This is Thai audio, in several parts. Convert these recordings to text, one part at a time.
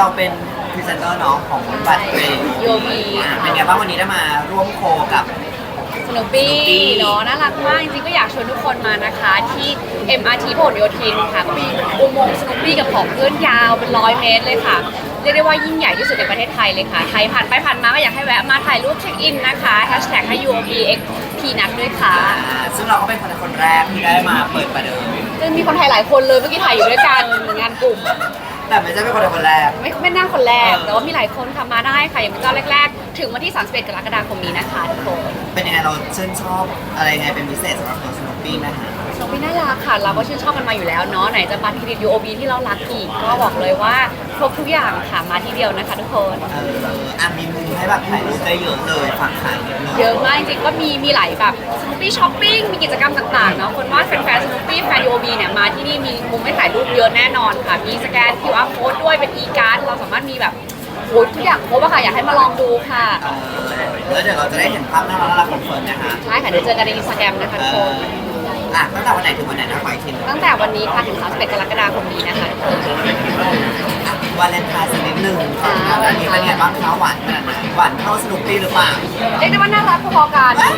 เราเป็นพรีเซนเตอร์เนาะของบัตรเกรด UOB อ่าเป็นไงบ้างวันนี้ได้มาร่วมโคกับ สนุปปี้ Snoopy เนาะน่ารักมาก จริงๆก็อยากชวนทุกคนมานะคะ ที่ MRT พหลโยธินค่ะก็มีอุโมงค์สนุปปี้กับของเพื่อนยาวเป็นร้อยเมตรเลยค่ะ เรียกได้ว่ายิ่งใหญ่ที่สุดในประเทศไทยเลยค่ะ ใครผ่านไปผ่านมาก็อยากให้แวะมาถ่ายรูปเช็คอินนะคะแฮชแท็กให้ UOB X P นัดด้วยค่ะอ่าซึ่งเราก็เป็นคนคนแรกที่ได้มาเปิดประเดิม ซึ่งมีคนไทยหลายคนเลยเมื่อกี้ถ่ายอยู่ด้วยกันงานกลุ่ม แต่ไม่ใช่เป็นคนคนแรก ไม่ไม่นั่งคนแรกเออแต่ว่ามีหลายคนค่ะมาได้ค่ะอย่างเป็นเจ้าแรก ๆ ถึงวันที่ 31 กรกฎาคมนี้นะคะทุกคน เป็นยังไงเราชื่นชอบอะไรยังไงเป็นพิเศษสำหรับตัวสโนปี้ไหมคะ สโนปี้น่ารักค่ะ เราก็ชื่นชอบกันมาอยู่แล้วเนาะไหนจะบัตรเครดิต UOB ที่เรารักอีกก็บอกเลยว่าครบทุกอย่างค่ะมาที่เดียวนะคะทุกคน เอออะมีมุมให้แบบถ่ายรูปได้เยอะเลยฝากขายนิดนึงเยอะมากจริงๆก็มีมีหลายแบบสโนปี้ช้อปปิ้งมีกิจกรรมต่างๆเนาะคนว่าแฟนๆสโนปี้แฟน UOB เนี่ยมาที่นี่มีมุมให้ถ่ายรูปเยอะแน่นอนค่ะ มีสแกน QR code ด้วยเป็น e-card เราสามารถมีแบบโอ้ยทุกอย่างครบอะค่ะอยากให้มาลองดูค่ะเออแล้วเดี๋ยวเราจะได้เห็นภาพน่ารักๆของเฟิร์นนะคะใช่ค่ะเดี๋ยวเจอกันในอินสตาแกรมนะคะเอทุกคอน อะตั้งแต่วันไหนถึงวันไหนนะขออีกทีหนึงตั้งแต่วันนี้ค่ะถึง31กรกฎาคมนี้นะคะทุกคนอะวาเลนไทน์สักนิดหนึ่งค่ะอันนี้เป็นไงบ้างคะหวานขนาดไหนหวานเท่าสนุปปี้หรือเปล่า เรียกได้ว่าน่ารักพอๆกันค่ะ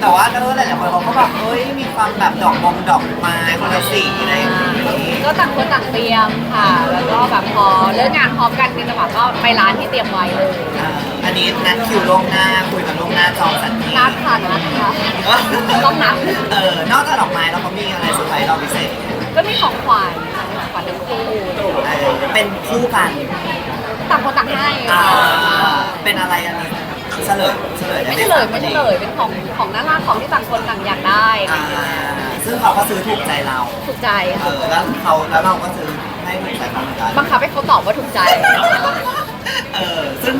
แต่ว่าก็หลายๆคนเขาก็แบบเฮ้ยมีความแบบดอกมงดอกไม้คนละสีอะไรอย่างงี้ ก็ต่างคนต่างเตรียมค่ะ แล้วก็แบบพอเลิกงานพร้อมกันในจังหวะก็ไปร้านที่เตรียมไว้เลยอ่าอันนี้นัดคิวล่วงหน้าคุยกันล่วงหน้าจองสันทีนัดค่ะนัดค่ะต้องนัดเออนอกจากดอกไม้แล้วเขามีอะไรเซอร์ไพรส์เราพิเศษก็มีของขวัญค่ะมีของขวัญทั้งคู่เออเป็นคู่กันต่างคนต่างให้อ่าค่ะเป็นอะไรอันนี้เฉลยเฉลยได้ไม่ไหมใช่เลยไม่ใช่เลยเป็นของของน่ารักของที่ต่างคนต่างอยากได้ อะไรอ่าอย่างเงี้ยซึ่งเขาก็ซื้อถูกใจเราถูกใจเอค่ะอแล้วเขาแล้วเราก็ซื้อให้ถูกใจเขาเหมือนกันบังคับให้เขาตอบว่าถูกใจ เออซึ่ง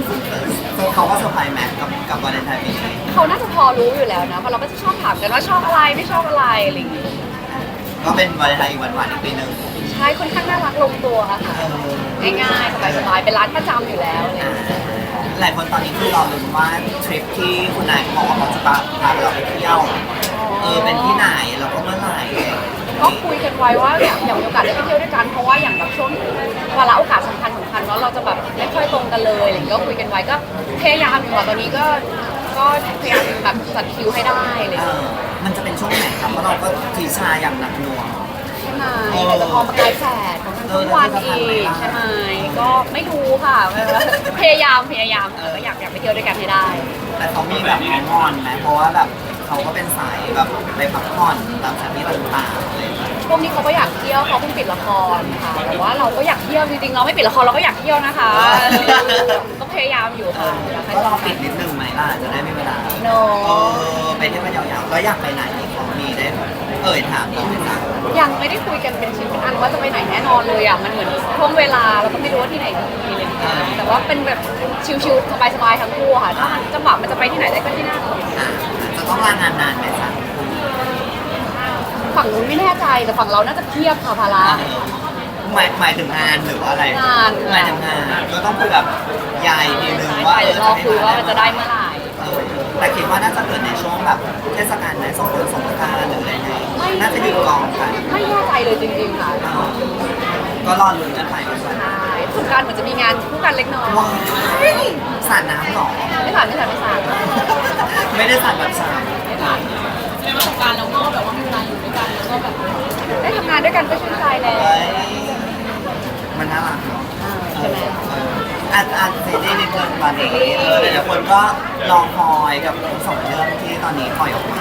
ซึ่งเขาก็เซอร์ไพรส์แมกับกับวาเลนไทน์ปีนี้เขาน่าจะพอรู้อยู่แล้วนะเพราะเราก็จะชอบถามกันว่าชอบอะไรไม่ชอบอะไรอะไรอย่างเงี้ยก็เป็นวาเลนไทน์อีกหวานๆอีกปีหนึ่งใช่ค่อนข้างน่ารักลงตัวค่ะเออง่ายๆสบายๆเป็นร้านประจำอยู่แล้วอะไรอย่างเงี้ยหลายคนตอนนี้คือรอลุ้นว่าทริปที่คุณนายเขาบอกว่าเขาจะพาพาเราไปเที่ยว เออเป็นที่ไหนแล้วก็เมื่อไหร่ก็คุยกันไว้ว่าอยากอยากมีโอกาสได้ไปเที่ยวด้วยกันเพราะว่าอย่างแบบช่วงวาระโอกาสสำคัญสำคัญเนาะเราจะแบบไม่ค่อยตรงกันเลยอะไรอย่างเงี้ยก็คุยกันไว้ก็พยายามอยู่ค่ะตอนนี้ก็ก็พยายามแบบจัดคิวให้ได้อะไรอย่างเอเลยอมันจะเป็นช่วงไหนครับเพราะเราก็ทีชาอย่างหนักหน่วง ใช่ไหมแต่จะพอมาใกล้แฝดของทั้งทุกวันอีกใช่ไหมก็ไม่รู้ค่ะพยายามพยายามค่ะก็อยากอยากไปเที่ยวด้วยกันให้ได้ แต่เขามีแบบงอนไหมเพราะว่าแบบ เขาก็เป็นสายแบบไปพักผ่อนตามสถานที่ต่างๆอะไรอย่างเลยช่วงนี้เขาก็อยากเที่ยวเขาเพิ่งปิดละครค่ะแต่ว่าเราก็อยากเที่ยวจริงๆเราไม่ปิดละครเราก็อยากเที่ยวนะคะ ก็พยายามอยู่เอค่ะออยากให้ก็รอปิดนิดนึงไหมล่ะจะได้ไม่เวลาโนเออไปเที่ยวกันยาวๆแล้วอยากไปไหนของมีได้เอ่ยถามเราไหมจ๊ะยังไม่ได้คุยกันเป็นชิ้นเป็นอันว่าจะไปไหนแน่นอนเลยอะมันเหมือนช่วงเวลาเราก็ไม่รู้ว่าที่ไหนดีอะไรอย่างเลยแต่ว่าเป็นแบบชิลๆสบายๆทั้งคู่ค่ะถ้ามันจังหวะมันจะไปที่ไหนได้ก็ที่นั่นอะจะ ต้องลางานนานไหมจ๊ะฝั่งนู้นไม่แน่ใจแต่ฝั่งเราน่าจะเทียบค่ะภาระหมายหมายถึงงานหรือว่าอะไรงานหมายถึงงานก็ต้องคุยกับยายทีนึงว่าใช่เอเดี๋ยวรอคุยว่ามันจะได้เมื่อไหร่เออแต่คิดว่าน่าจะเกิดในช่วงแบบเทศกาลไหนสงกรานต์สงกรานต์หรืออะไรไงน่าจะอยู่กองกันไม่แน่ใจเลยจริงๆค่ะก็รอลุ้นกันไปกันไปใช่ สงกรารเหมือนจะมีงานคู่กันเล็กน้อยว้ายสาดน้ำหรอ ไม่ผ่านไม่ผ่านไม่ผ่านไม่ได้สาดแบบสาดไม่ผ่านในประสบการณ์เราก็แบบว่ามีเวลาอยู่ด้วยกันแล้วก็แบบได้ทำงานด้วยกันก็ชื่นใจแล้ว เฮ้ยมันน่ารักเนาะใช่ไหม เอออะอะซีรีส์ในเกินตอนนี้เออหลายๆคนก็รอคอยกับทั้งสองเรื่องที่ตอนนี้ปล่อยออกมา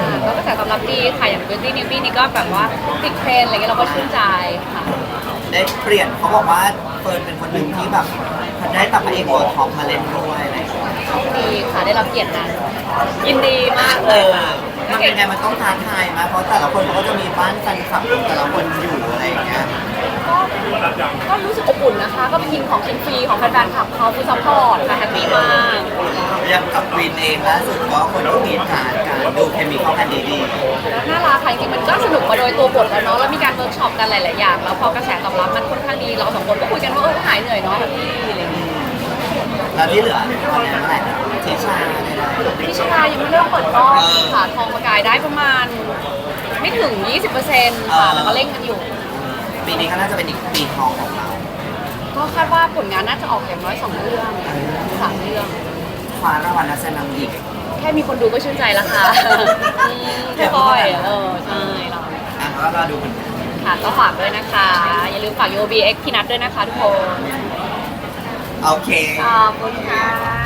อ่าก็กระแสตอบรับดีค่ะอย่าง Beauty Newbie นี่ก็แบบว่าติดเทรนด์อะไรเงี้ยเราก็ชื่นใจค่ะ ได้เปลี่ยนเขาบอกว่าเฟิร์นเป็นคนหนึ่งที่แบบได้ตับพระเอกตัวท็อปมาเล่นด้วยอะไรอย่างเงี้ย ดีค่ะได้รับเกียรตินั้นยินดีมากเลยค่ะ มันเป็นไงมันต้องท้าทายไหมเพราะแต่ละคนเขาก็จะมีบ้านแฟนคลับของแต่ละคนอยู่อะไรอย่างเงี้ย ก็ก็รู้สึกอบอุ่นนะคะ ก็เป็นทีมของคินฟรีของแฟนๆคลับเขาคือซัพพอร์ตค่ะแฮปปี้มากอย่างกับกรีนเองล่าสุดก็คนที่มีการการดูเคมีเข้ากันดีแล้วน่ารักค่ะจริงๆมันก็สนุกมาโดยตัวบทแล้วเนาะแล้วมีการเวิร์กช็อปกันหลายๆอย่าง แล้วพอกระแสตอบรับมันค่อนข้างดีเราสองคนก็คุยกันว่าเออหายเหนื่อยเนาะแบบนี้อะไรอย่างเงี้ยๆแล้วที่เหลือตอนนี้เมื่อไหร่นะ ทิชาเนี่ยนะพี่ชายังไม่เริ่มเปิดกล้องค่ะทองประกายได้ประมาณ ไม่ถึง 20%ค่ะแล้วก็เร่งกันอยู่ ปีนี้ก็น่าจะเป็นอีกปีทองของเรา ก็คาดว่าผลงานน่าจะออกอย่างน้อยสองเรื่องสามเรื่องคว้ารางวัลนักแสดงนำหญิงแค่มีคนดูก็ชื่นใจแล้วค่ะอืมค่อยๆเออใช่เราอะก็รอดูกันค่ะก็ฝากด้วยนะคะ อย่าลืมฝาก UOB X พี่นัทด้วยนะคะทุกคน โอเค ขอบคุณค่ะ